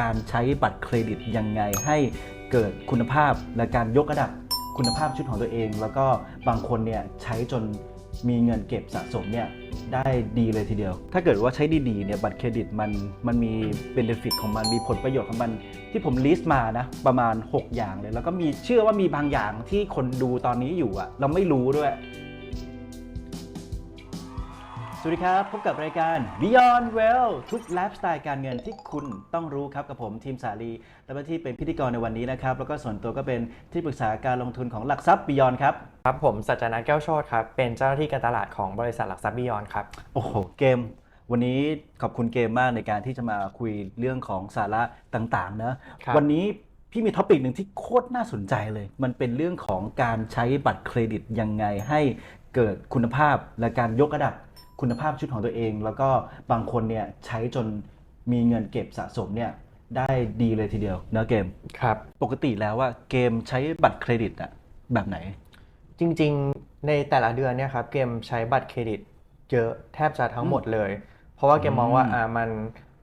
การใช้บัตรเครดิตยังไงให้เกิดคุณภาพและการยกระดับคุณภาพชีวิตของตัวเอง แล้วก็บางคนเนี่ยใช้จนมีเงินเก็บสะสมเนี่ยได้ดีเลยทีเดียว ถ้าเกิดว่าใช้ดีๆเนี่ยบัตรเครดิตมันมันมีเบนฟิตของมันมีผลประโยชน์ของมัน ที่ผมลิสต์มานะประมาณ 6 อย่างเลย แล้วก็มีเชื่อว่ามีบางอย่างที่คนดูตอนนี้อยู่อะเราไม่รู้ด้วย สวัสดีครับ พบกับรายการ Beyond Well ทุกไลฟ์สไตล์การเงินที่คุณต้องรู้ครับ กับผมทีมสาลีและที่เป็นพิธีกรในวันนี้นะครับ แล้วก็ส่วนตัวก็เป็นที่ปรึกษาการลงทุนของหลักทรัพย์ Beyond ครับ ครับผมสัจจนัทแก้วโชตครับ เป็นเจ้าหน้าที่การตลาดของบริษัทหลักทรัพย์บิยอนครับ โอ้โห เกม วันนี้ขอบคุณเกมมากในการที่จะมาคุยเรื่องของสาระต่างๆนะครับ วันนี้พี่มีท็อปิกหนึ่งที่โคตรน่าสนใจเลย มันเป็นเรื่องของการใช้บัตรเครดิตยังไงให้เกิดคุณภาพและการยกระดับ คุณภาพชีวิตของตัวเอง แล้วก็บางคนเนี่ยใช้จนมีเงินเก็บสะสมเนี่ยได้ดีเลยทีเดียวนะเกมครับปกติแล้วว่าเกมใช้บัตรเครดิตอะแบบไหน จริงๆในแต่ละเดือนเนี่ยครับเกมใช้บัตรเครดิตเยอะแทบจะทั้งหมดเลย เพราะว่าเกมมองว่าอืมอ่ามัน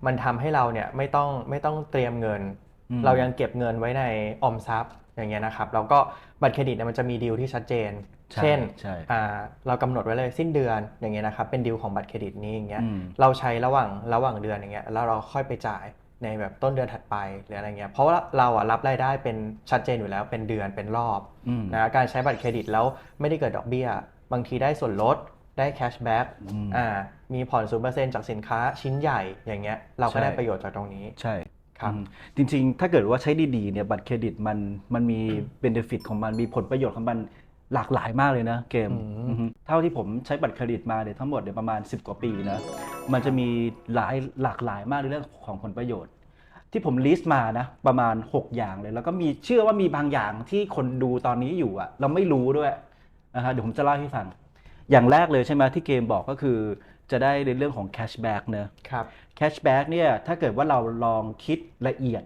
มันทำให้เราเนี่ยไม่ต้องไม่ต้องเตรียมเงิน อืม เรายังเก็บเงินไว้ในออมทรัพย์อย่างเงี้ยนะครับแล้วก็บัตรเครดิตเนี่ยมันจะมีดีลที่ชัดเจนใช่ เช่นใช่อ่าเรากำหนดไว้เลยสิ้นเดือนอย่างเงี้ยนะครับเป็นดีลของบัตรเครดิตนี้อย่างเงี้ยอืมเราใช้ระหว่างระหว่างเดือนอย่างเงี้ยแล้วเราค่อยไปจ่ายในแบบต้นเดือนถัดไปหรืออะไรเงี้ยเพราะว่าเราอะรับรายได้เป็นชัดเจนอยู่แล้วเป็นเดือนเป็นรอบอืมนะการใช้บัตรเครดิตแล้วไม่ได้เกิดดอกเบี้ย บางทีได้ส่วนลดได้แคชแบ็กอืมอ่ามีผ่อนศูนย์เปอร์เซ็นต์จากสินค้าชิ้นใหญ่อย่างเงี้ยเราก็ใช่ได้ประโยชน์จากตรงนี้ใช่ครับอืมจริงๆ ถ้าเกิดว่าใช้ดีๆเนี่ยบัตรเครดิตมันมันมีเบนฟิตของมันมีผลประโยชน์ของมัน หลากหลายมากเลยนะเกมอืมอือฮึเท่าที่ผมใช้บัตรเครดิตมาเนี่ยทั้งหมดเนี่ยประมาณ 10 กว่าปีนะ มันจะมีหลายหลากหลายมากในเรื่องของผลประโยชน์ ที่ผมลิสต์มานะประมาณ 6 อย่างเลย แล้วก็มีเชื่อว่ามีบางอย่างที่คนดูตอนนี้อยู่อะเราไม่รู้ด้วยนะฮะเดี๋ยวผมจะเล่าให้ฟัง อย่างแรกเลยใช่ไหมที่เกมบอกก็คือจะได้ในเรื่องของแคชแบ็กเนอะครับแคชแบ็กเนี่ยถ้าเกิดว่าเราลองคิดละเอียด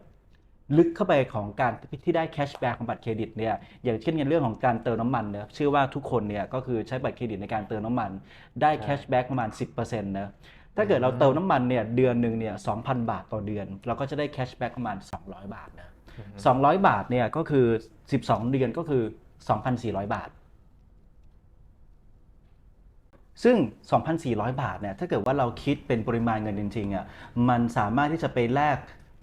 ลึกเข้าไปของการที่ได้แคชแบ็กของบัตรเครดิตเนี่ยอย่างเช่นในเรื่องของการเติมน้ำมันเนะเชื่อว่าทุกคนเนี่ยก็คือใช้บัตรเครดิตในการเติมน้ำมัน ได้ใช่แคชแบ็กประมาณ 10%นะถ้าเกิดเราเติมน้ำมันเนี่ยเดือนหนึ่งเนี่ย2,000บาทต่อเดือน เราก็จะได้แคชแบ็กประมาณ 200 บาทนะ200บาทเนี่ยก็คือ 12 เดือนก็คือ 2,400 บาท ซึ่ง 2,400 บาทเนี่ยถ้าเกิดว่าเราคิดเป็นปริมาณเงินจริงๆอะมันสามารถที่จะไปแลก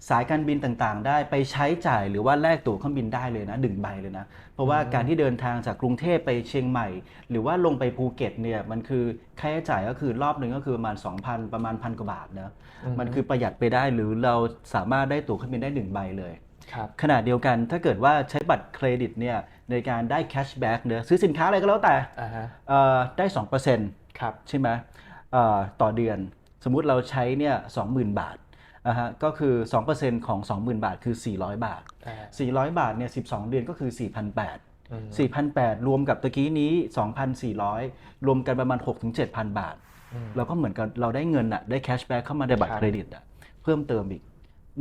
สายการบินต่างๆ ได้ไปใช้จ่ายหรือว่าแลกตั๋วเครื่องบินได้เลยนะดึงใบเลยนะ เพราะว่าการที่เดินทางจากกรุงเทพไปเชียงใหม่ หรือว่าลงไปภูเก็ตเนี่ยมันคือค่าใช้จ่ายก็คือรอบหนึ่งก็คือประมาณ 2,000 ประมาณพันกว่าบาทนะอือฮึมันคือประหยัดไปได้หรือเราสามารถได้ตั๋วเครื่องบินได้หนึ่งใบเลยครับขณะเดียวกันถ้าเกิดว่าใช้บัตรเครดิตเนี่ยในการได้แคชแบ็กเนี่ยซื้อสินค้าอะไรก็แล้วแต่อ่าฮะเอ่อได้2%ครับใช่ไหมเอ่อต่อเดือน สมมุติเราใช้เนี่ย20,000บาท นะฮะก็คือ 2%ของ 20,000 บาทคือ 400 บาทอ่า400 บาทเนี่ย12 เดือนก็คือ 4,800อืม4,800 รวมกับตะกี้นี้ 2,400 รวมกันประมาณ 6-7,000 บาทอืมเราก็เหมือนกับเราได้เงินอะได้แคชแบ็กเข้ามาในบัตรครับเครดิตอะเพิ่มเติมอีก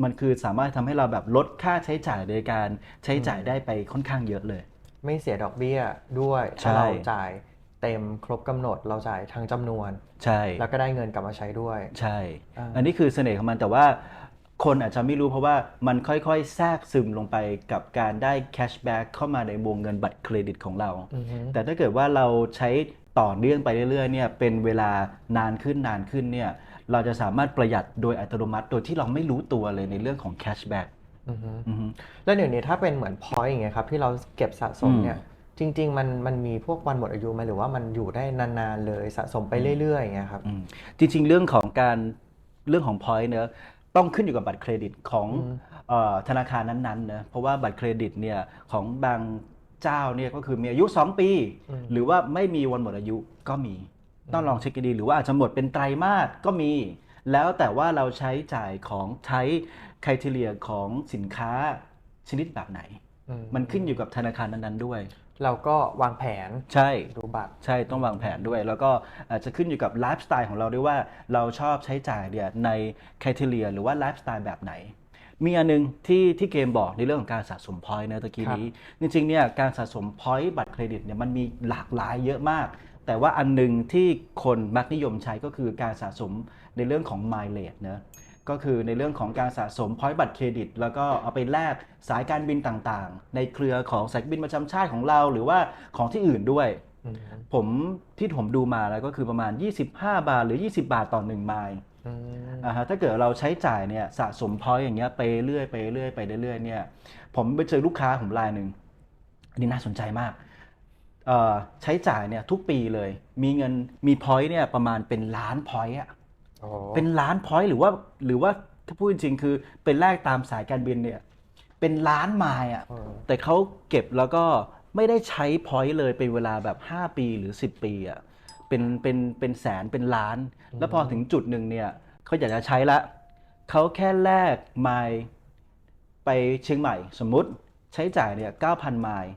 มันคือสามารถทำให้เราแบบลดค่าใช้จ่ายโดยการใช้จ่ายได้ไปค่อนข้างเยอะเลย ไม่เสียดอกเบี้ยด้วยใช่ถ้าเราจ่าย เต็มครบกำหนดเราจ่ายทั้งจำนวน ใช่ แล้วก็ได้เงินกลับมาใช้ด้วย ใช่อ่าอันนี้คือเสน่ห์ของมันแต่ว่าคนอาจจะไม่รู้เพราะว่ามันค่อยๆ แทรกซึมลงไปกับการได้แคชแบ็กเข้ามาในวงเงินบัตรเครดิตของเราอือฮึแต่ถ้าเกิดว่าเราใช้ต่อเนื่องไปเรื่อยๆเนี่ยเป็นเวลานานขึ้นนานขึ้นเนี่ยเราจะสามารถประหยัดโดยอัตโนมัติ โดยที่เราไม่รู้ตัวเลยในเรื่องของแคชแบ็กอือฮึแล้วเดี๋ยวนี้ถ้าเป็นเหมือนพอยต์อย่างเงี้ยครับที่เราเก็บสะสมเนี่ย จริง ๆ มันมันมีพวกวันหมดอายุไหมหรือว่ามันอยู่ได้นานๆเลยสะสมไปเรื่อยๆอย่างเงี้ยครับ อืมจริง ๆ เรื่องของการเรื่องของ point เนอะต้องขึ้นอยู่กับบัตรเครดิตของเออธนาคารนั้นๆนะเพราะว่าบัตรเครดิตเนี่ยของบางเจ้าเนี่ยก็คือมีอายุ 2 ปี อืม หรือว่าไม่มีวันหมดอายุก็มี ต้องลองเช็คดีๆหรือว่าอาจจะหมดเป็นไตรมาสก็มี แล้วแต่ว่าเราใช้จ่ายของใช้คุณทีเรียของสินค้าชนิดแบบไหน อืมมันขึ้นอยู่กับธนาคารนั้นๆด้วย เราก็วางแผนใช่ดูบัตรใช่ต้องวางแผนด้วย แล้วก็อาจจะขึ้นอยู่กับไลฟ์สไตล์ของเราด้วยว่าเราชอบใช้จ่ายเนี่ยในคุณทีเรียหรือว่าไลฟ์สไตล์แบบไหน มีอันนึงที่ที่เกมบอกในเรื่องของการสะสมพอยต์นะตะกี้นี้ จริงๆเนี่ยการสะสมพอยต์บัตรเครดิตเนี่ยมันมีหลากหลายเยอะมาก แต่ว่าอันหนึงที่คนมักนิยมใช้ก็คือการสะสมในเรื่องของ mileage นะ ก็คือในเรื่องของการสะสมพอยต์บัตรเครดิต แล้วก็เอาไปแลกสายการบินต่างๆ ในเครือของสายการบินประจำชาติของเรา หรือว่าของที่อื่นด้วยอืมผมที่ผมดูมาแล้วก็คือประมาณ 25 บาทหรือ 20 บาทต่อ1ไมล์อืมอ่าฮะถ้าเกิดเราใช้จ่ายเนี่ยสะสมพอยต์อย่างเงี้ยไปเรื่อยไปเรื่อยไปเรื่อยเนี่ย ผมไปเจอลูกค้าผมรายหนึ่งอันนี้น่าสนใจมากเอ่อใช้จ่ายเนี่ยทุกปีเลย มีเงินมีพอยต์เนี่ยประมาณเป็นล้านพอยต์อะโอ้ เป็นล้านพอยต์หรือว่าหรือว่าถ้าพูดจริงๆคือเป็นแลกตามสายการบินเนี่ย เป็นล้านไมล์อะเออแต่เขาเก็บแล้วก็ไม่ได้ใช้พอยต์เลยเป็นเวลาแบบ 5 ปีหรือ 10 ปีอะเป็นเป็นเป็นแสนเป็นล้าน แล้วพอถึงจุดหนึ่งเนี่ยเขาอยากจะใช้ละเขาแค่แลกไมล์ไปเชียงใหม่ สมมุติใช้จ่ายเนี่ย9,000ไมล์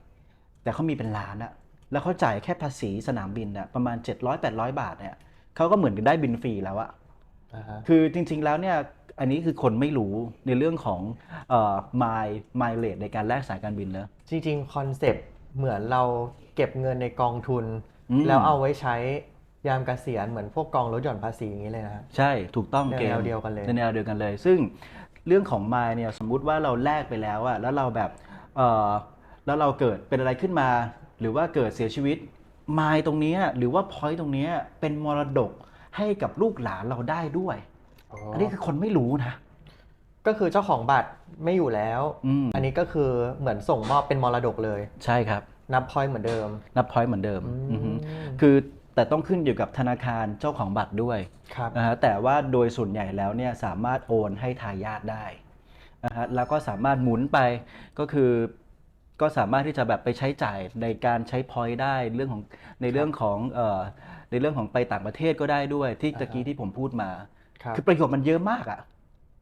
แต่เขามีเป็นล้านอะแล้วเขาจ่ายแค่ภาษีสนามบินอะประมาณ 700-800 บาทเนี่ยเขาก็เหมือนกับได้บินฟรีแล้วอะอ่าฮะ คือจริงๆแล้วเนี่ยอันนี้คือคนไม่รู้ในเรื่องของเอ่อ mile mileage ในการแลกสายการบินเนอะ จริงๆคอนเซปต์เหมือนเราเก็บเงินในกองทุน อืม แล้วเอาไว้ใช้ยามเกษียณเหมือนพวกกองลดหย่อนภาษีอย่างนี้เลยนะฮะใช่ถูกต้องในเกมแนวเดียวกันเลยในแนวเดียวกันเลย ซึ่งเรื่องของ mile เนี่ยสมมุติว่าเราแลกไปแล้วอะแล้วเราแบบเอ่อแล้วเราเกิดเป็นอะไรขึ้นมา หรือว่าเกิดเสียชีวิต mile ตรงเนี้ยหรือว่า point ตรงเนี้ยเป็นมรดก ให้กับลูกหลานเราได้ด้วย อันนี้คือคนไม่รู้นะ ก็คือเจ้าของบัตรไม่อยู่แล้วอืมอันนี้ก็คือเหมือนส่งมอบเป็นมรดกเลย ใช่ครับ นับพอยต์เหมือนเดิม นับ point เหมือนเดิมอืมอือฮึคือแต่ต้องขึ้นอยู่กับธนาคารเจ้าของบัตรด้วยครับนะฮะแต่ว่าโดยส่วนใหญ่แล้วเนี่ยสามารถโอนให้ทายาทได้นะฮะแล้วก็สามารถหมุนไปก็คือก็สามารถที่จะแบบไปใช้จ่ายในการใช้พอยต์ได้เรื่องของในเรื่องของเอ่อ ในเรื่องของไปต่างประเทศก็ได้ด้วยที่ตะกี้ที่ผมพูดมาครับคือประโยชน์มันเยอะมากอะ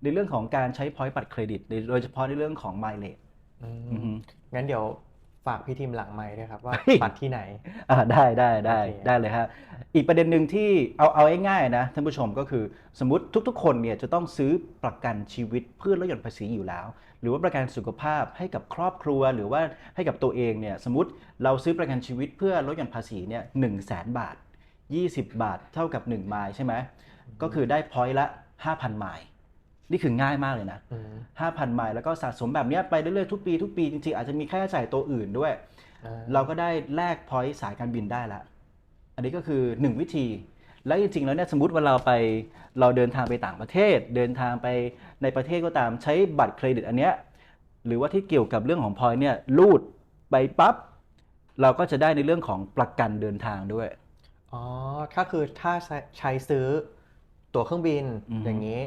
ในเรื่องของการใช้พอยต์บัตรเครดิตโดยเฉพาะในเรื่องของ mileage อืมอือฮึงั้นเดี๋ยวฝากพี่ทีมหลังไม้ด้วยครับว่าเฮ้ยบัตรที่ไหนอ่าได้ได้ได้โอเคได้เลยฮะอีกประเด็นหนึ่งที่เอาเอาง่ายๆนะท่านผู้ชมก็คือสมมติทุกๆ คนเนี่ยจะต้องซื้อประกันชีวิตเพื่อลดหย่อนภาษีอยู่แล้ว หรือว่าประกันสุขภาพให้กับครอบครัวหรือว่าให้กับตัวเองเนี่ยสมมติเราซื้อประกันชีวิตเพื่อลดหย่อนภาษีเนี่ยหนึ่งแสนบาท 20 บาทเท่ากับ 1 ไมล์ใช่ไหมก็คือได้พอยต์ละ 5,000 ไมล์นี่คือง่ายมากเลยนะอืม5,000 ไมล์แล้วก็สะสมแบบเนี้ยไปเรื่อยๆทุกปีทุกปีจริงๆ อาจจะมีค่าใช้จ่ายตัวอื่นด้วยอ่าเราก็ได้แลกพอยต์สายการบินได้ละ อันนี้ก็คือ 1 วิธี แล้วจริงๆแล้วเนี่ยสมมติว่าเราไปเราเดินทางไปต่างประเทศ เดินทางไปในประเทศก็ตามใช้บัตรเครดิตอันเนี้ยหรือว่าที่เกี่ยวกับเรื่องของพอยต์เนี่ยรูดไปปั๊บเราก็จะได้ในเรื่องของประกันเดินทางด้วย อ๋อ ถ้าคือถ้าใช้ใช้ซื้อตั๋วเครื่องบินอือฮึอย่างนี้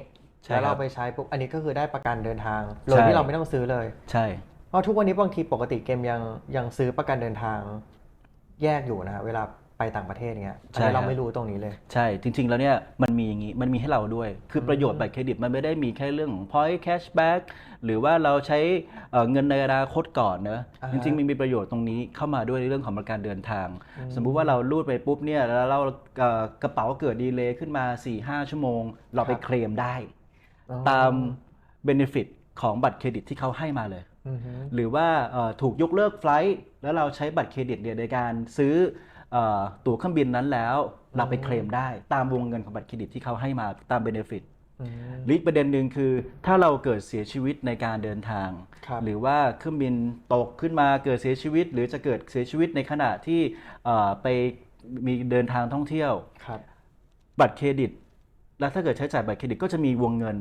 ใช่แล้วครัเราบไปใช้ปุ๊บ อันนี้ก็คือได้ประกันเดินทาง โดยใช่ ที่เราไม่ต้องซื้อเลย ใช่ เพราะทุกวันนี้บางทีปกติเกมยังยังซื้อประกันเดินทางแยกอยู่นะเวลา ไปต่างประเทศเงี้ยอันนี้เราไม่รู้ตรงนี้เลย ใช่ จริง ๆ แล้วเนี่ยมันมีอย่างนี้ มันมีให้เราด้วย คือประโยชน์บัตรเครดิตมันไม่ได้มีแค่เรื่องของ point cashback หรือว่าเราใช้เอ่อเงินในอนาคตก่อนเนอะอ่าจฮะริงๆมันมีประโยชน์ตรงนี้เข้ามาด้วยในเรื่องของประกันเดินทางอืมสมมุติว่าเรารูดไปปุ๊บเนี่ยแล้วเราเอ่อกระเป๋าเกิดดีเลย์ขึ้นมา 4-5 ชั่วโมง เราไปครับ เคลมได้ อ๋อตาม benefit ของบัตรเครดิตที่เขาให้มาเลย อือฮึ หรือว่าเอ่อถูกยกเลิกไฟลท์แล้วเราใช้บัตรเครดิตเนี่ยในการซื้อเอ่อ ตั๋วเครื่องบินนั้นแล้วเราไปเคลมได้ตามวงเงินของบัตรเครดิตที่เขาให้มาตามเบนฟิตอืมหรืออีกประเด็นหนึ่งคือ ถ้าเราเกิดเสียชีวิตในการเดินทางครับหรือว่าเครื่องบินตกขึ้นมาเกิดเสียชีวิต หรือจะเกิดเสียชีวิตในขณะที่เอ่อไปมีเดินทางท่องเที่ยวครับบัตรเครดิต แล้วถ้าเกิดใช้จ่ายบัตรเครดิตก็จะมีวงเงิน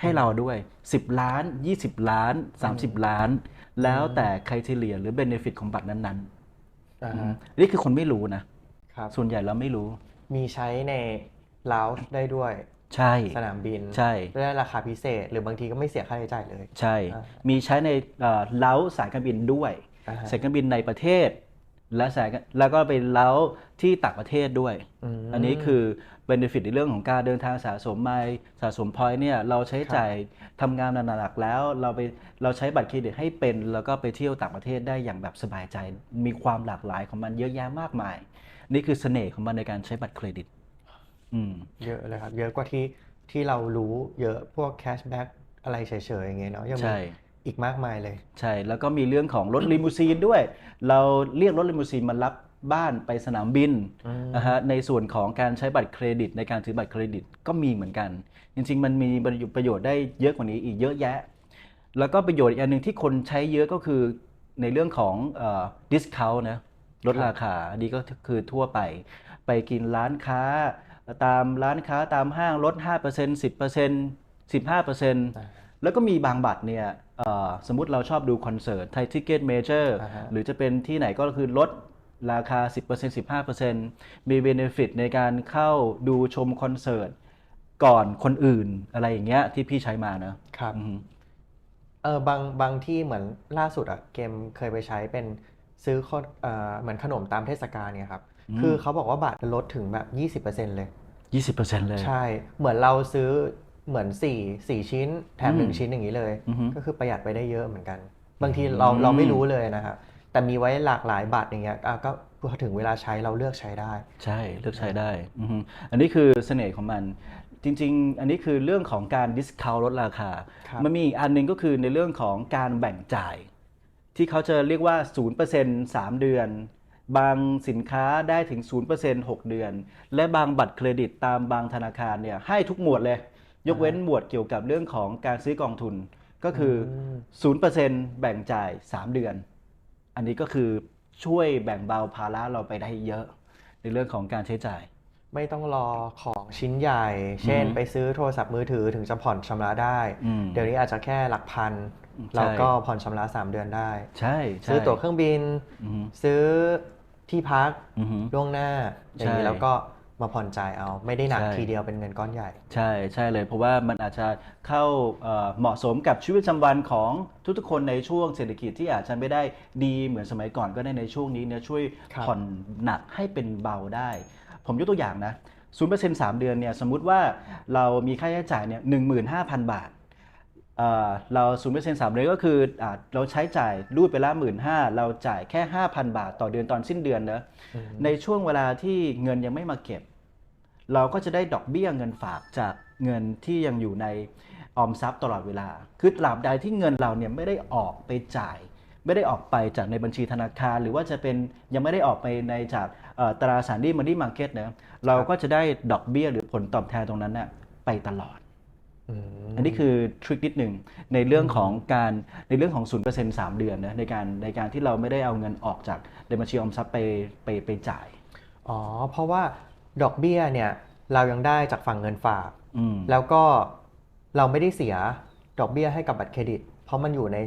ให้เราด้วย 10 ล้าน 20 ล้าน 30 ล้าน แล้วแต่ใครเฉลี่ยหรือเบนฟิตของบัตรนั้น อ่าๆอืฮะมนี่คือคนไม่รู้นะครับ ส่วนใหญ่เราไม่รู้ มีใช้ในลาวได้ด้วยใช่ สนามบินใช่ ได้ราคาพิเศษ หรือบางทีก็ไม่เสียค่าใช้จ่ายเลย ใช่ อ่า มีมีใช้ในเอ่อเล้าสายการบินด้วยอ่าฮะสายการบินในประเทศ และสายการแล้วก็ไปเล้าที่ต่างประเทศด้วย ม อันนี้คือ เบนฟิตในเรื่องของการเดินทางสะสมไมล์สะสมพอยต์เนี่ยเราใช้จ่ายทำงานหนักๆแล้ว เราไปเราใช้บัตรเครดิตให้เป็น แล้วก็ไปเที่ยวต่างประเทศได้อย่างแบบสบายใจ มีความหลากหลายของมันเยอะแยะมากมาย นี่คือเสน่ห์ของมันในการใช้บัตรเครดิตอืมเยอะเลยครับ เยอะกว่าที่ที่เรารู้เยอะพวกแคชแบ็กอะไรเฉยๆอย่างเงี้ยเนาะยังมีใช่อีกมากมายเลย ใช่แล้วก็มีเรื่องของรถลิมูซีนด้วย เราเรียกรถลิมูซีนมารับ บ้านไปสนามบินอืมนะฮะในส่วนของการใช้บัตรเครดิต ในการถือบัตรเครดิตก็มีเหมือนกัน จริง ๆ มันมีประโยชน์ได้เยอะกว่านี้อีกเยอะแยะ แล้วก็ประโยชน์อีกอันหนึ่งที่คนใช้เยอะก็คือในเรื่องของดิสคาวนะลดราคาอันนี้ก็คือทั่วไป ไปกินร้านค้า ตามร้านค้าตามห้างลด 5% 10% 15%แล้วก็มีบางบัตรเนี่ยเอ่อสมมุติเราชอบดูคอนเสิร์ตไทยทิเก็ตเมเจอร์อ่าฮะหรือจะเป็นที่ไหนก็คือลด ราคา 10% 15%มีเบนฟิตในการเข้าดูชมคอนเสิร์ตก่อนคนอื่นอะไรอย่างเงี้ยที่พี่ใช้มานะครับอือฮึเออบางบางที่เหมือนล่าสุดอะเกมเคยไปใช้เป็นซื้อข้อเอ่อเหมือนขนมตามเทศกาลเนี่ยครับ คือเขาบอกว่าบัตรลดถึงแบบ 20%เลย 20%เลย ใช่ เหมือนเราซื้อเหมือน4 4ชิ้น แถมหนึ่งอืมชิ้นอย่างนี้เลย อือฮึก็คือประหยัดไปได้เยอะเหมือนกัน บางทีเราเราไม่รู้เลยนะครับ แต่มีไว้หลากหลายบัตรอย่างเงี้ยอะก็พอถึงเวลาใช้เราเลือกใช้ได้ ใช่เลือกใช้ได้อือฮึอันนี้คือเสน่ห์ของมันจริง ๆ อันนี้คือเรื่องของการดิสคาวลดราคาครับมันมีอีกอันหนึงก็คือในเรื่องของการแบ่งจ่าย ที่เขาจะเรียกว่า 0% 3 เดือน บางสินค้าได้ถึง 0% 6 เดือน และบางบัตรเครดิตตามบางธนาคารเนี่ยให้ทุกหมวดเลย ยกเว้นหมวดเกี่ยวกับเรื่องของการซื้อกองทุน ก็คืออ0%แบ่งจ่าย 3 เดือน อันนี้ก็คือช่วยแบ่งเบาภาระเราไปได้เยอะ ในเรื่องของการใช้จ่าย ไม่ต้องรอของชิ้นใหญ่ เช่นอือฮึไปซื้อโทรศัพท์มือถือถึงจะผ่อนชำระได้ อืม เดี๋ยวนี้อาจจะแค่หลักพัน ใช่ เราก็ผ่อนชำระ 3 เดือนได้ ใช่ใช่ซื้อตั๋วเครื่องบิน อือฮึซื้อที่พักอือฮึ ล่วงหน้า อย่างนี้ใช่ แล้วก็ มาผ่อนจ่ายเอา ไม่ได้หนักใช่ ทีเดียวเป็นเงินก้อนใหญ่ ใช่ใช่เลยเพราะว่ามันอาจจะเข้าเอ่อเหมาะสมกับชีวิตประจำวันของทุกๆคนในช่วงเศรษฐกิจที่อาจจะไม่ได้ดีเหมือนสมัยก่อนก็ได้ในช่วงนี้เนี่ยช่วยครับ ผ่อนหนักให้เป็นเบาได้ ผมยกตัวอย่างนะศูนย์เปอร์เซ็นต์สามเดือนเนี่ยสมมุติว่าเรามีค่าใช้จ่ายเนี่ยหนึ่งหมื่นห้าพันบาท เอ่อเราศูนย์เปอร์เซ็นต์สามเดือนก็คืออ่าเราใช้จ่ายรูดไปละหมื่นห้าเราจ่ายแค่ห้าพันบาทต่อเดือนตอนสิ้นเดือนนะในช่วงเวลาที่เงินยังไม่มาเก็บ เราก็จะได้ดอกเบี้ยเงินฝากจากเงินที่ยังอยู่ในออมทรัพย์ตลอดเวลา คือตราบใดที่เงินเราเนี่ยไม่ได้ออกไปจ่าย ไม่ได้ออกไปจากในบัญชีธนาคาร หรือว่าจะเป็นยังไม่ได้ออกไปในจากเอ่อตราสารหนี้มันนี่มาร์เก็ตนะเราก็จะได้ดอกเบี้ยหรือผลตอบแทนตรงนั้นน่ะไปตลอด อืมอันนี้คือทริคนิดหนึ่งในเรื่องของการในเรื่องของ 0% 3 เดือนนะในการในการที่เราไม่ได้เอาเงินออกจากในบัญชีออมทรัพย์ไปไปไปจ่าย อ๋อ เพราะว่าดอกเบี้ยเนี่ยเรายังได้จากฝั่งเงินฝากอืมแล้วก็เราไม่ได้เสียดอกเบี้ยให้กับบัตรเครดิต เพราะมันอยู่ใน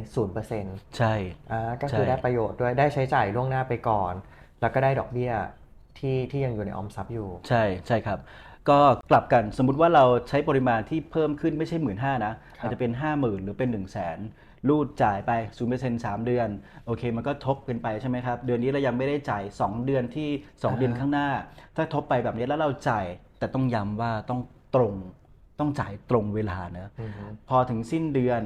0%ใช่อ่าก็คือใช่ได้ประโยชน์ด้วยได้ใช้จ่ายล่วงหน้าไปก่อน แล้วก็ได้ดอกเบี้ยที่ที่ยังอยู่ในออมทรัพย์อยู่ ใช่ใช่ครับ ก็กลับกันสมมุติว่าเราใช้ปริมาณที่เพิ่มขึ้นไม่ใช่หมื่นห้านะครับอาจจะเป็น 5 0,000 หรือเป็น 1 0 0 0 0แสนรูดจ่ายไป0เปอร์เซ็นต์สามเดือน โอเค มันก็ทบกันไปใช่ไหมครับ เดือนนี้เรายังไม่ได้จ่าย 2 เดือนที่ 2 เดือนข้างหน้า ถ้าทบไปแบบนี้แล้วเราจ่าย แต่ต้องย้ำว่าต้องตรง ต้องจ่ายตรงเวลานะอือฮึพอถึงสิ้นเดือน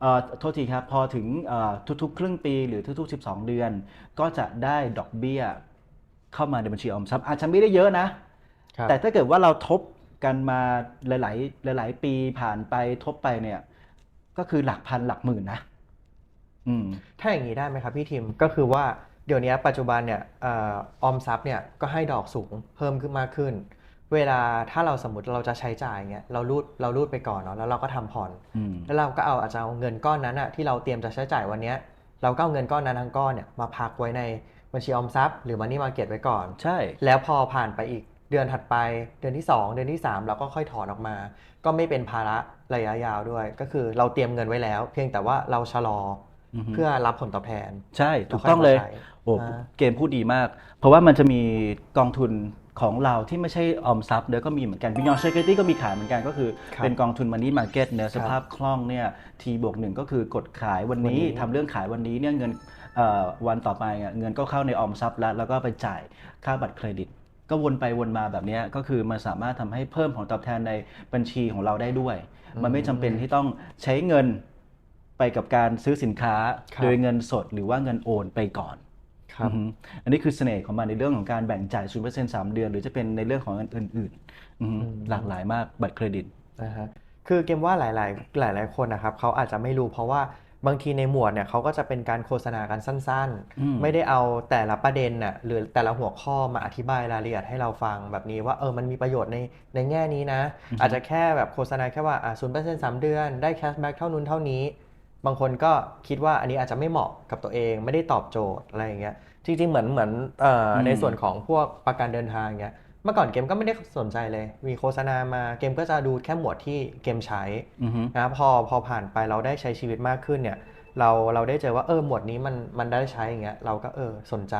เอ่อโทษทีครับ พอถึงเอ่อทุกๆ ครึ่งปีหรือทุกๆ 12 เดือน ก็จะได้ดอกเบี้ยเข้ามาในบัญชีออมทรัพย์อาจจะไม่ได้เยอะนะ ครับแต่ถ้าเกิดว่าเราทบกันมาหลาย ๆ หลาย ๆ ปีผ่านไปทบไปเนี่ย ก็คือหลักพันหลักหมื่นนะอืม ถ้าอย่างนี้ได้ไหมครับพี่ทิมก็คือว่าเดี๋ยวนี้ปัจจุบันเนี่ยเออออมทรัพย์เนี่ยก็ให้ดอกสูงเพิ่มขึ้นมากขึ้น เวลาถ้าเราสมมติเราจะใช้จ่ายเงี้ยเรารูดเรารูดไปก่อนเนาะแล้วเราก็ทำผ่อน อืม แล้วเราก็เอาอาจจะเอาเงินก้อนนั้นอะที่เราเตรียมจะใช้จ่ายวันเนี้ยเราก็เอาเงินก้อนนั้นทั้งก้อนเนี่ยมาพักไว้ในบัญชีออมทรัพย์หรือมันนี่มาเก็ตไว้ก่อน ใช่ แล้วพอผ่านไปอีก เดือนถัดไปเดือนที่ 2 เดือนที่ 3 เราก็ค่อยถอนออกมา ก็ไม่เป็นภาระระยะยาวด้วย ก็คือเราเตรียมเงินไว้แล้ว เพียงแต่ว่าเราชะลอออฮึเพื่อรับผลตอบแทน ใช่ถูกต้องเลยแล้วค่อยมาใช้โอ้อ่าเกมพูดดีมาก เพราะว่ามันจะมีกองทุนของเราที่ไม่ใช่ออมทรัพย์เนื้อก็มีเหมือนกัน Beyond Security ก็มีขายเหมือนกันก็คือครับเป็นกองทุน Money Market เนื้อคสรับภาพคล่องเนี่ยทีบวกหนึ่งก็คือกดขายวันนี้วันนี้ทำเรื่องขายวันนี้เนี่ยเงินเอ่อวันต่อไปอะเงินก็เข้าในออมทรัพย์แล้วแล้วก็ไปจ่ายค่าบัตรเครดิต ก็วนไปวนมาแบบเนี้ยก็คือมันสามารถทำให้เพิ่มผลตอบแทนในบัญชีของเราได้ด้วย มันไม่จำเป็นที่ต้องใช้เงินไปกับการซื้อสินค้าครับโดยเงินสดหรือว่าเงินโอนไปก่อนครับอือฮึอันนี้คือเสน่ห์ของมันในเรื่องของการแบ่งจ่าย0% 3เดือน หรือจะเป็นในเรื่องของเงินอื่นๆอือฮึอืมหลากหลายมากบัตรเครดิตนะฮะคือเกมว่าหลาย ๆ หลาย ๆ คนนะครับเขาอาจจะไม่รู้เพราะว่า บางทีในหมวดเนี่ยเขาก็จะเป็นการโฆษณากันสั้นอืมๆไม่ได้เอาแต่ละประเด็นน่ะหรือแต่ละหัวข้อมาอธิบายรายละเอียดให้เราฟังแบบนี้ว่าเออมันมีประโยชน์ในในแง่นี้นะ อาจจะแค่แบบโฆษณาแค่ว่าอะศูนย์เปอร์เซ็นต์สามเดือนได้แคชแบ็กเท่านู้นเท่านี้ บางคนก็คิดว่าอันนี้อาจจะไม่เหมาะกับตัวเองไม่ได้ตอบโจทย์อะไรอย่างเงี้ยจริงๆเหมือนเหมือนเอ่ออมในส่วนของพวกประกันเดินทางเงี้ยเมื่อก่อนเกมก็ไม่ได้สนใจเลย มีโฆษณามาเกมก็จะดูแค่หมวดที่เกมใช้อือฮึนะพอพอผ่านไปเราได้ใช้ชีวิตมากขึ้นเนี่ย เราเราได้เจอว่าเออหมวดนี้มันมันได้ใช้อย่างเงี้ยเราก็เออสนใจ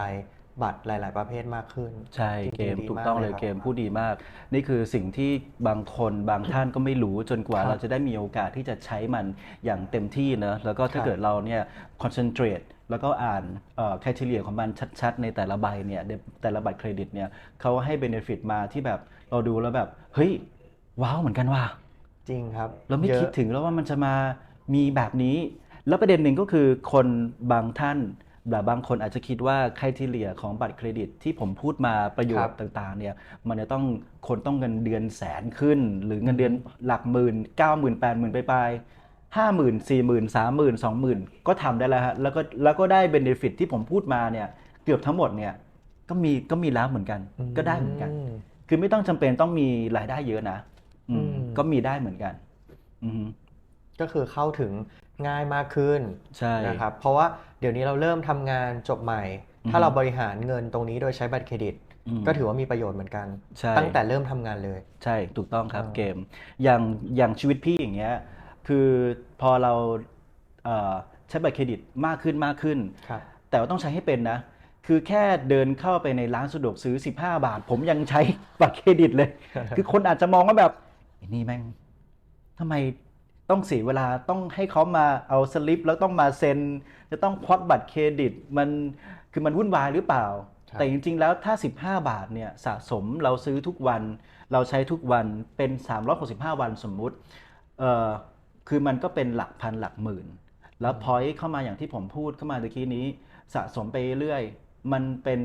บัตรหลาย ๆ ประเภทมากขึ้น ใช่จริงๆเกมดีถูกมากต้องเลเลยยครับเกมพูดดีมาก นี่คือสิ่งที่บางคนบางท่านก็ไม่รู้จนกว่าครับเราจะได้มีโอกาสที่จะใช้มันอย่างเต็มที่เนอะแล้วก็ถ้าครับเกิดเราเนี่ยคอนเซนเทรต แล้วก็อ่านเอ่อ criteria ของมันชัดๆ ในแต่ละใบเนี่ยในแต่ละบัตรเครดิตเนี่ยเขาให้ benefit มาที่แบบเราดูแล้วแบบเฮ้ยว้าวเหมือนกันว่ะจริงครับเราไม่เยอะคิดถึงแล้วว่ามันจะมามีแบบนี้ แล้วประเด็นหนึ่งก็คือคนบางท่านแบบบางคนอาจจะคิดว่าค r i ทีเ r ียของบัตรเครดิตที่ผมพูดมาประโยชน์ต่างๆเนี่ยมันจะต้องคนต้องเงินเดือนแสนขึ้น หรือเงินเดือนหลักหมื่นเก้าหมื่นแปดหมื่นไปไป ห้าหมื่นสี่หมื่นสามหมื่นสองหมื่นก็ทำได้แล้วฮะแล้วก็แล้วก็ได้เบนฟิตที่ผมพูดมาเนี่ยเกือบทั้งหมดเนี่ยก็มีก็มีแล้วเหมือนกัน ก็ได้เหมือนกันมคือไม่ต้องจำเป็นต้องมีรายได้เยอะนะ อืมอืมก็มีได้เหมือนกัน อือฮึก็คือเข้าถึงง่ายมากขึ้นใช่นะครับ เพราะว่าเดี๋ยวนี้เราเริ่มทำงานจบใหม่อือฮึถ้าเราบริหารเงินตรงนี้โดยใช้บัตรเครดิตอืมก็ถือว่ามีประโยชน์เหมือนกันใช่ตั้งแต่เริ่มทำงานเลย ใช่ถูกต้องครับอ่าเกม อย่างอย่างชีวิตพี่อย่างเงี้ย คือพอเราเอ่อใช้บัตรเครดิตมากขึ้นมากขึ้น ครับ แต่ว่าต้องใช้ให้เป็นนะ คือแค่เดินเข้าไปในร้านสะดวกซื้อ 15 บาท ผมยังใช้บัตรเครดิตเลย คือคนอาจจะมองว่าแบบไอ้นี่แม่งทำไมต้องเสียเวลาต้องให้เขามาเอาสลิป แล้วต้องมาเซ็น จะต้องควักบัตรเครดิต มันคือมันวุ่นวายหรือเปล่า ครับ แต่จริงๆแล้วถ้า 15 บาทเนี่ยสะสมเราซื้อทุกวัน เราใช้ทุกวันเป็น 365 วันสมมุติเอ่อ คือมันก็เป็นหลักพันหลักหมื่น แล้วพอยต์เข้ามาอย่างที่ผมพูดเข้ามาตะกี้นี้สะสมไปเรื่อยๆมันเป็น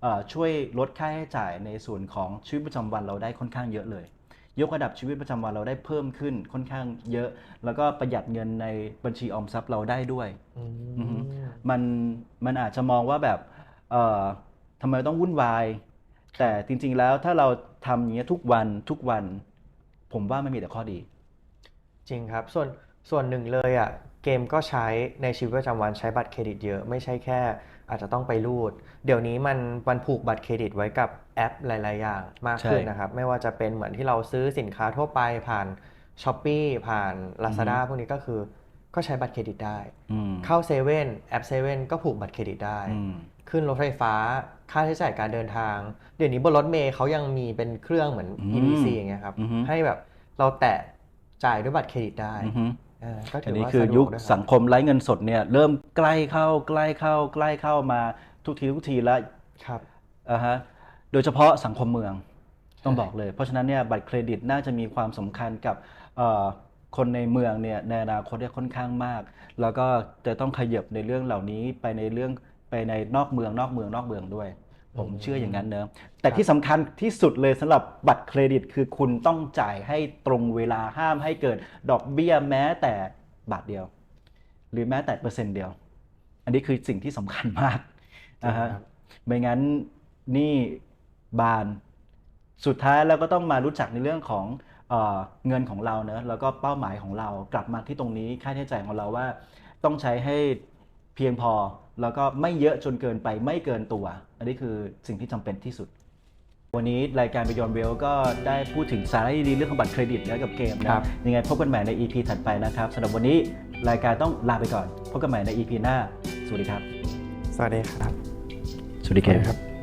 เอ่อช่วยลดค่าใช้จ่ายในส่วนของชีวิตประจำวันเราได้ค่อนข้างเยอะเลย ยกระดับชีวิตประจำวันเราได้เพิ่มขึ้นค่อนข้างเยอะ แล้วก็ประหยัดเงินในบัญชีออมทรัพย์เราได้ด้วยอืมอือฮึมันมันอาจจะมองว่าแบบเอ่อทำไมต้องวุ่นวาย แต่จริงๆแล้วถ้าเราทำอย่างเงี้ยทุกวันทุกวัน ผมว่ามันมีแต่ข้อดี จริงครับ ส่วนส่วนหนึ่งเลยอะเกมก็ใช้ในชีวิตประจำวันใช้บัตรเครดิตเยอะไม่ใช่แค่ อาจจะต้องไปรูด เดี๋ยวนี้มันมันผูกบัตรเครดิตไว้กับแอปหลาย ๆ อย่างมากขึ้นใช่ นะครับ ไม่ว่าจะเป็นเหมือนที่เราซื้อสินค้าทั่วไปผ่าน s h อ p e e ผ่าน Lazada พวกนี้ก็คือก็ใช้บัตรเครดิตได้ อืมเข้าเซเว่นแอปเซเว่นก็ผูกบัตรเครดิตได้ อืม ขึ้นรถไฟฟ้า ค่าใช้จ่ายการเดินทาง เดี๋ยวนี้บนรถเมล์เขายังมีเป็นเครื่องเหมือน อืม EDC อย่างเงี้ยครับ อือฮึ ให้แบบเราแตะ จ่ายด้วยบัตรเครดิตได้อือฮึเออก็ถือันอนี้ว่าคือสะดวยุกคด้วยครับสังคมไร้เงินสดเนี่ยเริ่มใกล้เข้าใกล้เข้าใกล้เข้ามาทุกทีทุกทีแล้วครับอ่าฮะโดยเฉพาะสังคมเมืองต้องบอกเลย เพราะฉะนั้นเนี่ยบัตรเครดิตน่าจะมีความสำคัญกับเอ่อคนในเมืองเนี่ยในอนาคตเนี่ยค่อนข้างมาก แล้วก็จะต้องขยับในเรื่องเหล่านี้ไปในเรื่องไปในนอกเมืองนอกเมืองนอกเมืองด้วย ผมเชื่ออย่างนั้นเนอะแต่ที่สำคัญที่สุดเลยสำหรับบัตรเครดิตคือคุณต้องจ่ายให้ตรงเวลาห้ามให้เกิดดอกเบี้ยแม้แต่บาทเดียว หรือแม้แต่เปอร์เซ็นต์เดียว อันนี้คือสิ่งที่สำคัญมากจริงอ่าฮะครับไม่งั้นหนี่บานสุดท้ายเราก็ต้องมารู้จักในเรื่องของเออเงินของเราเนอะแล้วก็เป้าหมายของเรากลับมาที่ตรงนี้ค่าใช้จ่ายของเราว่า ต้องใช้ให้ เพียงพอแล้วก็ไม่เยอะจนเกินไปไม่เกินตัว อันนี้คือสิ่งที่จำเป็นที่สุด วันนี้รายการ Beyond w e l l ก็ได้พูดถึงสาระดีๆเรื่องของบัตรเครดิตและกับเกมนะครับยังไงพบกันใหม่ใน EP ถัดไปนะครับสำหรับวันนี้รายการต้องลาไปก่อน พบกันใหม่ใน EP หน้า สวัสดีครับ สวัสดีครับ สวัสดีสวัสดีครับ